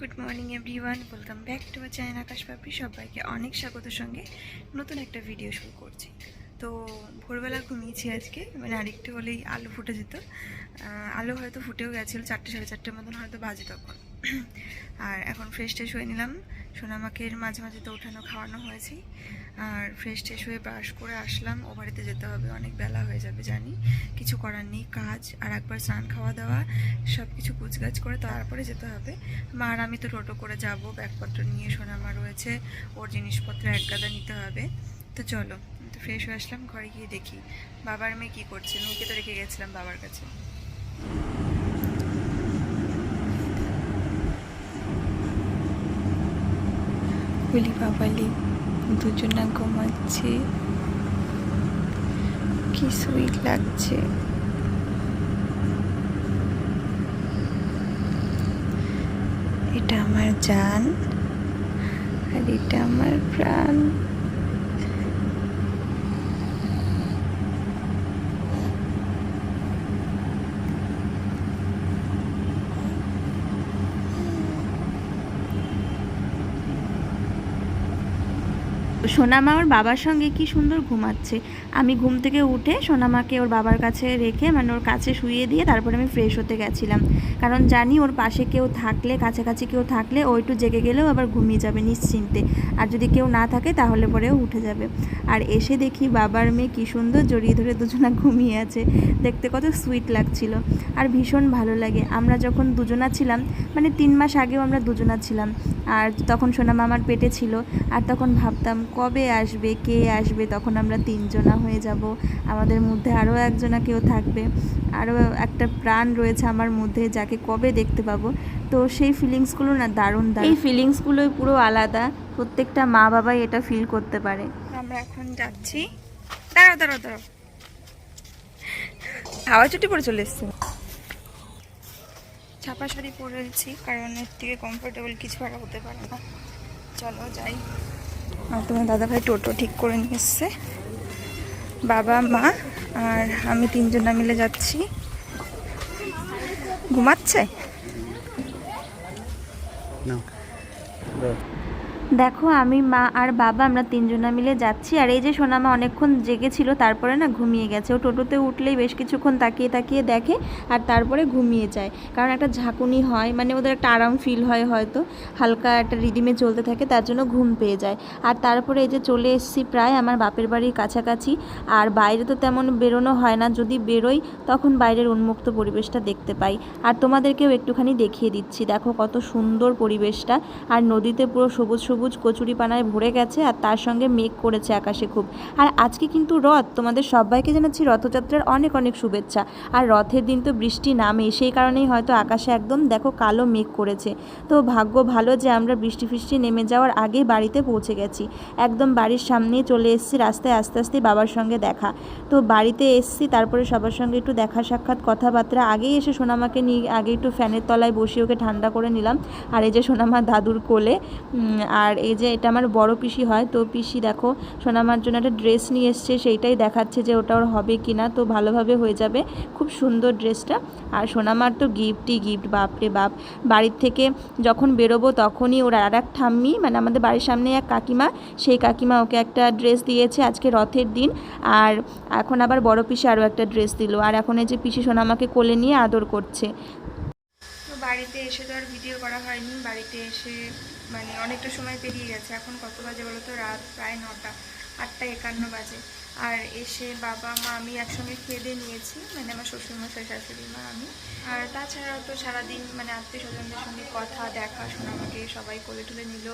Good morning everyone welcome back to our channel Akash Papri সবাইকে অনেক স্বাগত সঙ্গে নতুন একটা ভিডিও শুরু করছি। তো ভোরবেলা ঘুমিয়েছি আজকে মানে আরেকটু হলেই আলু ফুটে যেত। আলু হয়তো ফুটেও গেছিল চারটে, সাড়ে চারটের মতন, হয়তো বাজে তখন। আর এখন ফ্রেশ ট্রেশ হয়ে নিলাম। সোনামাকের মাঝে মাঝে তো ওঠানো খাওয়ানো হয়েছে। আর ফ্রেশ ট্রেশ হয়ে ব্রাশ করে আসলাম। ও বাড়িতে যেতে হবে, অনেক বেলা হয়ে যাবে জানি। কিছু করার নেই, কাজ আর একবার স্নান খাওয়া দাওয়া সব কিছু গুছগাছ করে তারপরে যেতে হবে। মা আর আমি তো টোটো করে যাব, ব্যাগপত্র নিয়ে সোনামা রয়েছে, ওর জিনিসপত্র এক গাদা নিতে হবে। তো চলো তো ফ্রেশ হয়ে আসলাম, ঘরে গিয়ে দেখি। বাবার মেয়ে কী করছে? মেয়েকে তো রেখে গেছিলাম বাবার কাছে। বলি বাবালি দুজনা ঘুমাচ্ছে। কি সুইট লাগছে। এটা আমার জান আর এটা আমার প্রাণ। সোনামা ওর বাবার সঙ্গে কি সুন্দর ঘুমাচ্ছে। আমি ঘুম থেকে উঠে সোনামাকে ওর বাবার কাছে রেখে মানে ওর কাছে শুয়ে দিয়ে তারপরে আমি ফ্রেশ হতে গেছিলাম। কারণ জানি ওর পাশে কেউ থাকলে, কাছাকাছি কেউ থাকলে ও একটু জেগে গেলেও আবার ঘুমিয়ে যাবে নিশ্চিন্তে। আর যদি কেউ না থাকে তাহলে পরেও উঠে যাবে। আর এসে দেখি বাবার মেয়ে কি সুন্দর জড়িয়ে ধরে দুজনা ঘুমিয়ে আছে। দেখতে কত সুইট লাগছিল। আর ভীষণ ভালো লাগে। আমরা যখন দুজনা ছিলাম মানে তিন মাস আগেও আমরা দুজনা ছিলাম। আর তখন সোনামা আমার পেটে ছিল। আর তখন ভাবতাম কবে আসবে কে আসবে? তখন আমরা তিনজনা হয়ে যাব। আমাদের মধ্যে আরও একজনা কেউ থাকবে। আরও একটা প্রাণ রয়েছে আমার মধ্যে যাকে কবে দেখতে পাবো। তো সেই ফিলিংসগুলো না দারুণ দারুণ। এই ফিলিংসগুলোই পুরো আলাদা। প্রত্যেকটা মা বাবাই এটা ফিল করতে পারে। আমরা এখন যাচ্ছি। দাঁড়াও দাঁড়াও দাঁড়াও। হাওয়া চুটি পরে চলে এসছে। ছাপা শাড়ি পরেছি কারণ এর থেকে কমফোর্টেবল কিছু আর হতে পারে না। চলো যাই। আর তোমার দাদাভাই টোটো ঠিক করে নিয়ে এসছে। বাবা, মা আর আমি তিনজনা মিলে যাচ্ছি। ঘুমাচ্ছে? দেখো, আমি, মা আর বাবা আমরা তিনজনা মিলে যাচ্ছি। আর এই যে সোনামা অনেকক্ষণ জেগেছিল, তারপরে না ঘুমিয়ে গেছে। ও টোটোতে উঠলেই বেশ কিছুক্ষণ তাকিয়ে তাকিয়ে দেখে আর তারপরে ঘুমিয়ে যায়। কারণ একটা ঝাঁকুনি হয় মানে ওদের একটা আরাম ফিল হয় হয়তো। হালকা একটা রিদিমে চলতে থাকে, তার জন্য ঘুম পেয়ে যায়। আর তারপরে এই যে চলে এসেছি প্রায় আমার বাপের বাড়ির কাছাকাছি। আর বাইরে তো তেমন বেরোনো হয় না, যদি বেরোই তখন বাইরের উন্মুক্ত পরিবেশটা দেখতে পাই। আর তোমাদেরকেও একটুখানি দেখিয়ে দিচ্ছি। দেখো কত সুন্দর পরিবেশটা। আর নদীতে পুরো সবুজ সবুজ কচুরি পানায় ভরে গেছে আর তার সঙ্গে মেঘ করেছে আকাশে খুব। আর আজকে কিন্তু রথ তোমাদের সবাইকে জানাচ্ছি রথযাত্রার অনেক অনেক শুভেচ্ছা। আর রথের দিন তো বৃষ্টি নামে সেই কারণেই হয়তো আকাশে একদম দেখো কালো মেঘ করেছে। তো ভাগ্য ভালো যে আমরা বৃষ্টি ফিষ্টি নেমে যাওয়ার আগেই বাড়িতে পৌঁছে গেছি। একদম বাড়ির সামনেই চলে এসেছি রাস্তায় আস্তে আস্তে বাবার সঙ্গে দেখা। তো বাড়িতে এসেছি তারপরে সবার সঙ্গে একটু দেখা সাক্ষাৎ কথাবার্তা আগেই এসে সোনামাকে নিয়ে আগে একটু ফ্যানের তলায় বসিয়ে ওকে ঠান্ডা করে নিলাম। আর এই যে সোনামা দাদুর কোলে উম, আর এই যে এটা আমার বড় পিসি হয়, তো পিসি দেখো সোনামার জন্য একটা ড্রেস নিয়ে এসছে, সেইটাই দেখাচ্ছে যে ওটা ওর হবে কি না তো ভালোভাবে হয়ে যাবে। খুব সুন্দর ড্রেসটা। আর সোনামার তো গিফটই গিফট, বাপরে বাপ। বাড়ির থেকে যখন বেরোবো তখনই ওর আর এক ঠাম্মি মানে আমাদের বাড়ির সামনে এক কাকিমা, সেই কাকিমা ওকে একটা ড্রেস দিয়েছে আজকে রথের দিন। আর এখন আবার বড় পিসি আরও একটা ড্রেস দিল। আর এখন এই যে পিসি সোনামাকে কোলে নিয়ে আদর করছে। তো বাড়িতে এসে তো আর ভিডিও করা হয়নি, বাড়িতে এসে মানে অনেকটা সময় পেরিয়ে গেছে। এখন কত বাজে বলো তো রাত প্রায় নটা, আটটা একান্ন বাজে। আর এসে বাবা, মা আমি একসঙ্গে খেয়ে নিয়েছি মানে আমার শ্বশুরমশাই, শাশুড়ি মা আমি। আর তাছাড়াও তো সারাদিন মানে আত্মীয় স্বজনদের সঙ্গে কথা, দেখা সোনামাকে সবাই কোলে তুলে নিল।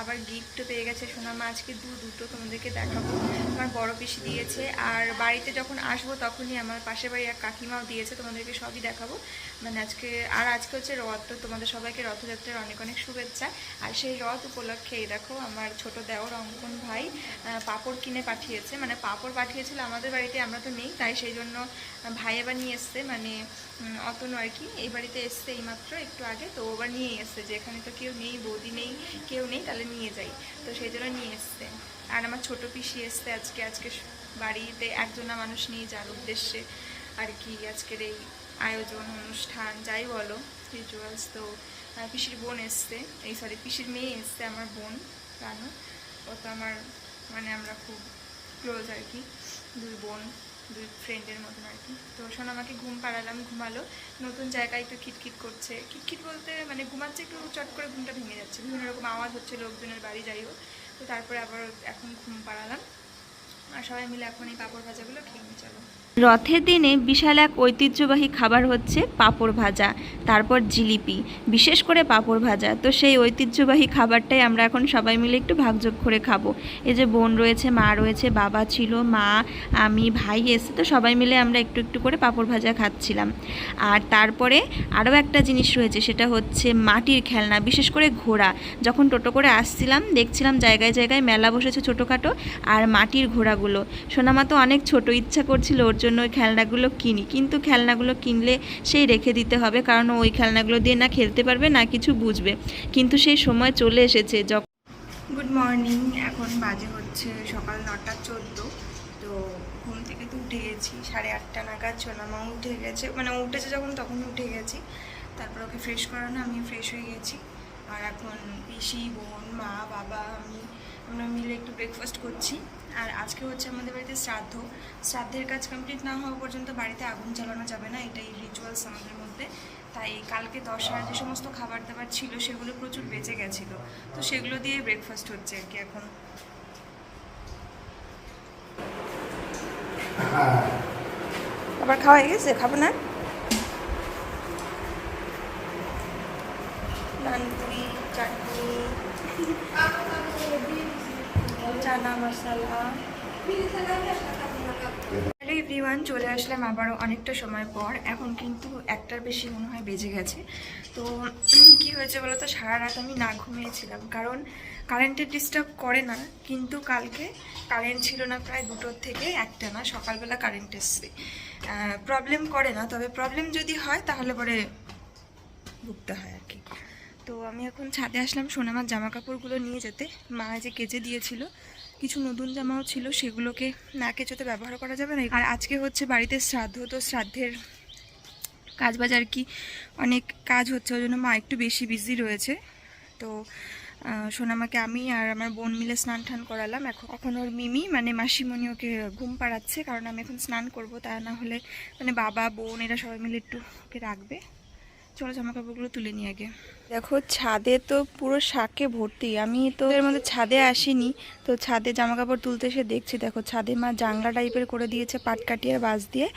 আবার গিফটও পেয়ে গেছে সোনামা আজকে দু দুটো তোমাদেরকে দেখাবো। আমার বড় পিসি দিয়েছে। আর বাড়িতে যখন আসব তখনই আমার পাশের বাড়ি এক কাকিমাও দিয়েছে, তোমাদেরকে সবই দেখাবো। মানে আজকে, আর আজকে হচ্ছে রথ, তো তোমাদের সবাইকে রথযাত্রার অনেক অনেক শুভেচ্ছা। আর সেই রথ উপলক্ষে দেখো, আমার ছোট দেওর অঙ্কন ভাই পাঁপড় কিনে পাঠিয়েছে। মানে পাঁপড় পাঠিয়েছিল, আমাদের বাড়িতে আমরা তো নেই, তাই সেই জন্য ভাই এবার নিয়ে এসছে মানে অতনু আর কি, এই বাড়িতে এসছে এইমাত্র একটু আগে, তো ওবার নিয়ে এসছে, যে এখানে তো কেউ নেই, বৌদি নেই, কেউ নেই, তাহলে নিয়ে যাই, তো সেই জন্য নিয়ে এসছে। আর আমার ছোট পিসি এসছে আজকে আজকে বাড়িতে একজনা মানুষ নিয়ে যার উদ্দেশ্যে আর কি আজকের এই আয়োজন, অনুষ্ঠান, যাই বলো রিচুয়ালস তো পিসির বোন এসছে, এই সরি পিসির মেয়ে এসছে, আমার বোন, রানু, ও তো আমার মানে আমরা খুব ক্লোজ আর কি, দুই বোন, দুই ফ্রেন্ডের মতন আর কি। তো শোন, আমাকে ঘুম পাড়ালাম, ঘুমালো। নতুন জায়গায় একটু খিটখিট করছে। খিটখিট বলতে মানে ঘুমাচ্ছে একটু চট করে ঘুমটা ভেঙে যাচ্ছে। বিভিন্ন রকম আওয়াজ হচ্ছে, লোকজনের বাড়ি যাই তো তারপরে আবার এখন ঘুম পাড়ালাম। রথের দিনে বিশাল এক ঐতিহ্যবাহী খাবার হচ্ছে পাঁপড় ভাজা, তারপর জিলিপি, বিশেষ করে পাঁপড় ভাজা। তো সেই ঐতিহ্যবাহী খাবারটাই আমরা এখন সবাই মিলে একটু ভাগযোগ করে খাব। এই যে বোন রয়েছে, মা রয়েছে, বাবা ছিল, মা, আমি, ভাই এসে তো সবাই মিলে আমরা একটু একটু করে পাঁপড় ভাজা খাচ্ছিলাম। আর তারপরে আরও একটা জিনিস রয়েছে, সেটা হচ্ছে মাটির খেলনা, বিশেষ করে ঘোড়া। যখন টোটো করে আসছিলাম, দেখছিলাম জায়গায় জায়গায় মেলা বসেছে ছোটোখাটো, আর মাটির ঘোড়াগুলো সোনামা তো অনেক ছোট, ইচ্ছা করছিল ওর জন্য ওই খেলনাগুলো কিনি। কিন্তু খেলনাগুলো কিনলে সেই রেখে দিতে হবে, কারণ ওই খেলনাগুলো দিয়ে না খেলতে পারবে, না কিছু বুঝবে। কিন্তু সেই সময় চলে এসেছে যখন গুড মর্নিং এখন বাজে হচ্ছে সকাল নটা চোদ্দ। তো ঘুম থেকে তো উঠে গেছি, সাড়ে আটটা নাগাদ সোনামা উঠে গেছে। মানে উঠেছে যখন, তখন উঠে গেছি। তারপর ওকে ফ্রেশ করানো, আমি ফ্রেশ হয়ে গেছি। আর এখন পিসি, বোন, মা, বাবা, আমি আমরা মিলে একটু ব্রেকফাস্ট করছি। আর আজকে হচ্ছে আমাদের বাড়িতে শ্রাদ্ধ। শ্রাদ্ধের কাজ কমপ্লিট না হওয়া পর্যন্ত বাড়িতে আগুন জ্বালানো যাবে না এটাই রিচুয়ালস আমাদের মধ্যে। তাই কালকে দশার যে সমস্ত খাবার দাবার ছিল সেগুলো প্রচুর বেঁচে গেছিল। তো সেগুলো দিয়ে ব্রেকফাস্ট হচ্ছে আর কি এখন। আবার খাওয়া হয়ে গেছে? খাব না? মশলা হ্যালো এভরিওয়ান চলে আসলাম আবারও অনেকটা সময় পর। এখন কিন্তু একটার বেশি মনে হয় বেজে গেছে। তো কি হয়েছে বলো তো সারা রাত আমি না ঘুমিয়েছিলাম। কারণ কারেন্টের ডিস্টার্ব করে না, কিন্তু কালকে কারেন্ট ছিল না প্রায় দুটোর থেকে একটা না, সকালবেলা কারেন্ট এসছে। প্রবলেম করে না, তবে প্রবলেম যদি হয় তাহলে পরে ভুগতে হয় আর কি। তো আমি এখন ছাদে আসলাম সোনামার জামা কাপড়গুলো নিয়ে যেতে। মা যে কেচে দিয়েছিল, কিছু নতুন জামাও ছিল, সেগুলোকে না কেচোতে ব্যবহার করা যাবে না। আর আজকে হচ্ছে বাড়িতে শ্রাদ্ধ, তো শ্রাদ্ধের কাজ বাজ আর কি অনেক কাজ হচ্ছে, ওই জন্য মা একটু বেশি বিজি রয়েছে। তো সোনামাকে আমি আর আমার বোন মিলে স্নান টান করালাম। এখন এখন ওর মিমি মানে মাসিমণি ওকে ঘুম পাড়াচ্ছে, কারণ আমি এখন স্নান করব, তা না হলে মানে বাবা, বোন, এরা সবাই মিলে একটু ওকে রাখবে। চলো জামা কাপড়গুলো তুলে নিয়ে আগে। দেখো, ছাদে তো পুরো শাকে ভর্তি। আমি তো এর মধ্যে ছাদে আসিনি, তো ছাদে জামা কাপড় তুলতে এসে দেখছি, দেখো, ছাদে মা জাংলা টাইপের করে দিয়েছে পাটকাঠি আর বাঁশ দিয়ে।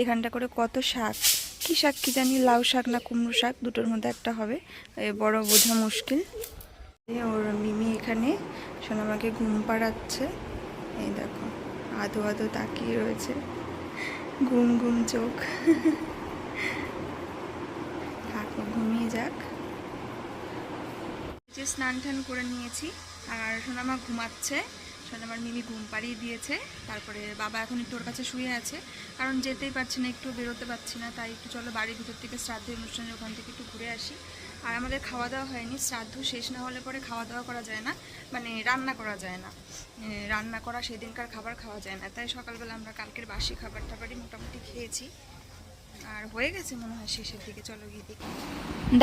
এখানটা করে কত শাক? কি শাক কি জানি, লাউ শাক না কুমড়ো শাক, দুটোর মধ্যে একটা হবে। বড় বোঝা মুশকিল। ওর মিমি এখানে সোনামাকে ঘুম পাড়াচ্ছে। এই দেখো আধো আধো তাকিয়ে রয়েছে। ঘুম ঘুম চোখ থাকো ঘুমিয়ে যাক। যে স্নান টান করে নিয়েছি, আর সোনামা ঘুমাচ্ছে। সোনামার মিমি ঘুম পাড়িয়ে দিয়েছে। তারপরে বাবা এখন একটু ওর কাছে শুয়ে আছে। কারণ যেতেই পারছি না একটু বেরোতে পারছি না। তাই একটু চলো বাড়ির ভিতর থেকে শ্রাদ্ধের অনুষ্ঠানে ওখান থেকে একটু ঘুরে আসি। আর আমাদের খাওয়া দাওয়া হয়নি। শ্রাদ্ধ শেষ না হলে পরে খাওয়া দাওয়া করা যায় না। মানে রান্না করা যায় না। রান্না করা সেদিনকার খাবার খাওয়া যায় না। তাই সকালবেলা আমরা কালকের বাসি খাবার টাবারই মোটামুটি খেয়েছি। আর হয়ে গেছে মনে হয় শেষের দিকে, চলো গিয়ে দেখি।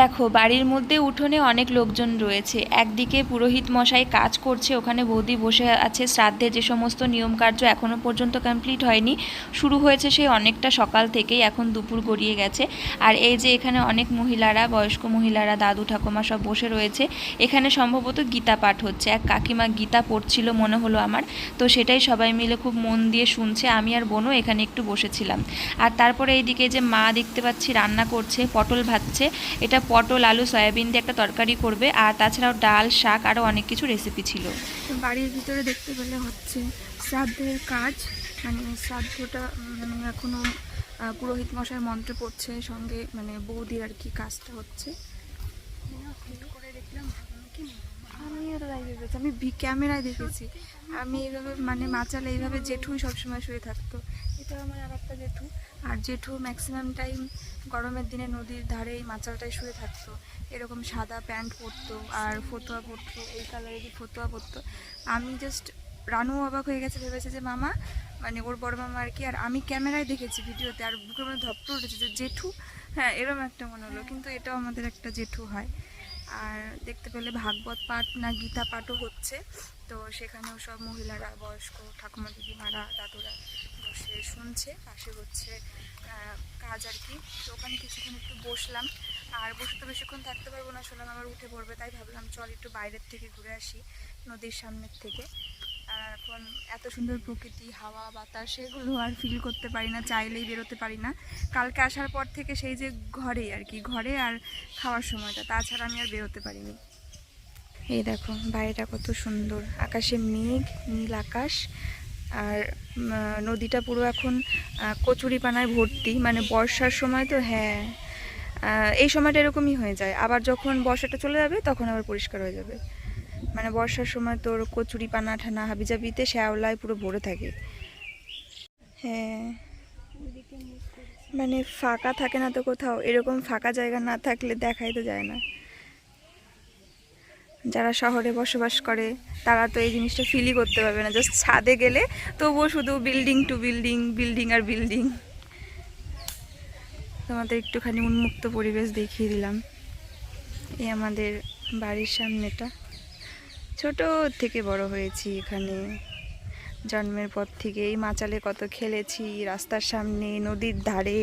দেখো, বাড়ির মধ্যে উঠোনে অনেক লোকজন রয়েছে। একদিকে পুরোহিত মশাই কাজ করছে, ওখানে বৌদি বসে আছে। শ্রাদ্ধের যে সমস্ত নিয়মকার্য এখনও পর্যন্ত কমপ্লিট হয়নি। শুরু হয়েছে সেই অনেকটা সকাল থেকেই, এখন দুপুর গড়িয়ে গেছে। আর এই যে এখানে অনেক মহিলারা, বয়স্ক মহিলারা, দাদু ঠাকুমা সব বসে রয়েছে। এখানে সম্ভবত গীতা পাঠ হচ্ছে। এক কাকিমা গীতা পড়ছিল মনে হলো আমার। তো সেটাই সবাই মিলে খুব মন দিয়ে শুনছে। আমি আর বোনও এখানে একটু বসেছিলাম। আর তারপরে এইদিকে যে মা দেখতে পাচ্ছি রান্না করছে, পটল ভাজছে। এটা পটল, আলু, সয়াবিন দিয়ে একটা তরকারি করবে। আর তাছাড়াও ডাল, শাক আরও অনেক কিছু রেসিপি ছিল। বাড়ির ভিতরে দেখতে পেলে হচ্ছে শ্রাদ্ধের কাজ মানে শ্রাদ্ধটা মানে এখনও পুরোহিত মশাই মন্ত্র পড়ছে, সঙ্গে মানে বৌদির আর কি কাজটা হচ্ছে। তো তাই ভেবেছি, আমি ভি, ক্যামেরায় দেখেছি। আমি এইভাবে মানে মাচালে এইভাবে জেঠুই সবসময় শুয়ে থাকতো। এটা আমার আর একটা জেঠু। আর জেঠু ম্যাক্সিমাম টাইম গরমের দিনে নদীর ধারে এই মাচালটায় শুয়ে থাকতো। এরকম সাদা প্যান্ট পরতো আর ফতুয়া পরতো, এই কালারেরই ফতুয়া পরতো। আমি জাস্ট রানু অবাক হয়ে গেছে, ভেবেছে যে মামা মানে ওর বড় মামা আর কি। আর আমি ক্যামেরায় দেখেছি ভিডিওতে, আর বুকের মধ্যে ধপ্প উঠেছে যে জেঠু হ্যাঁ এরকম একটা মনে হলো। কিন্তু এটাও আমাদের একটা জেঠু হয়। আর দেখতে পেলে ভাগবত পাঠ না গীতা পাঠও হচ্ছে। তো সেখানেও সব মহিলারা, বয়স্ক, ঠাকুমা দিদিমারা, দাদুরা বসে শুনছে। পাশে হচ্ছে কাজ আর কি। তো ওখানে কিছুক্ষণ একটু বসলাম। আর বসে তো বেশিক্ষণ থাকতে পারব না শুনলাম আবার উঠে পড়বে। তাই ভাবলাম, চল একটু বাইরের থেকে ঘুরে আসি, নদীর সামনের থেকে। আর এখন এত সুন্দর প্রকৃতি, হাওয়া, বাতাস, সেগুলো আর ফিল করতে পারি না, চাইলেই বেরোতে পারি না। কালকে আসার পর থেকে সেই যে ঘরে আর কি, ঘরে আর খাওয়ার সময়টা, তাছাড়া আমি আর বেরোতে পারিনি। এই দেখো, বাইরেটা কত সুন্দর। আকাশে মেঘ, নীল আকাশ, আর নদীটা পুরো এখন কচুরিপানায় ভর্তি মানে বর্ষার সময় তো হ্যাঁ। এই সময়টা এরকমই হয়ে যায়। আবার যখন বর্ষাটা চলে যাবে, তখন আবার পরিষ্কার হয়ে যাবে। মানে বর্ষার সময় তোর কচুরি পানা ঠানা হাবিজাবিতে শ্যাওলায় পুরো ভরে থাকে। হ্যাঁ। মানে ফাঁকা থাকে না তো কোথাও, এরকম ফাঁকা জায়গা না থাকলে দেখাই তো যায় না। যারা শহরে বসবাস করে, তারা তো এই জিনিসটা ফিলই করতে পারবে না। জাস্ট ছাদে গেলে তবুও শুধু বিল্ডিং টু বিল্ডিং বিল্ডিং আর বিল্ডিং তোমাদের একটুখানি উন্মুক্ত পরিবেশ দেখিয়ে দিলাম। এই আমাদের বাড়ির সামনেটা। ছোট থেকে বড় হয়েছি এখানে। জন্মের পর থেকে এই মাচালে কত খেলেছি রাস্তার সামনে নদীর ধারে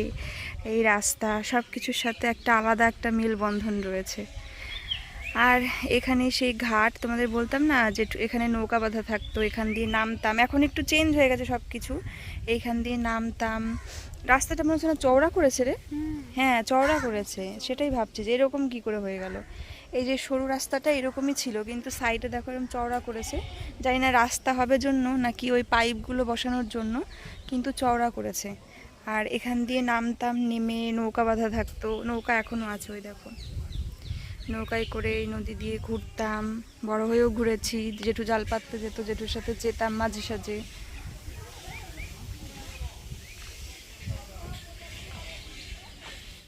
এই রাস্তা সব কিছুর সাথে একটা আলাদা একটা মেলবন্ধন রয়েছে। আর এখানে সেই ঘাট তোমাদের বলতাম না যে এখানে নৌকা বাঁধা থাকতো এখান দিয়ে নামতাম। এখন একটু চেঞ্জ হয়ে গেছে সব কিছু এইখান দিয়ে নামতাম। রাস্তাটা মনে হচ্ছে না চওড়া করেছে রে? হ্যাঁ চওড়া করেছে। সেটাই ভাবছি যে এরকম কি করে হয়ে গেল? এই যে সরু রাস্তাটা এরকমই ছিল, কিন্তু সাইডে দেখো এরকম চওড়া করেছে। জানি না রাস্তা হবে জন্য নাকি ওই পাইপগুলো বসানোর জন্য, কিন্তু চওড়া করেছে। আর এখান দিয়ে নামতাম, নেমে নৌকা বাঁধা থাকতো, নৌকা এখনও আছে ওই দেখো। নৌকায় করে এই নদী দিয়ে ঘুরতাম, বড় হয়েও ঘুরেছি জেঠু জাল পাততে যেত জেঠুর সাথে যেতাম মাঝে সাঝে।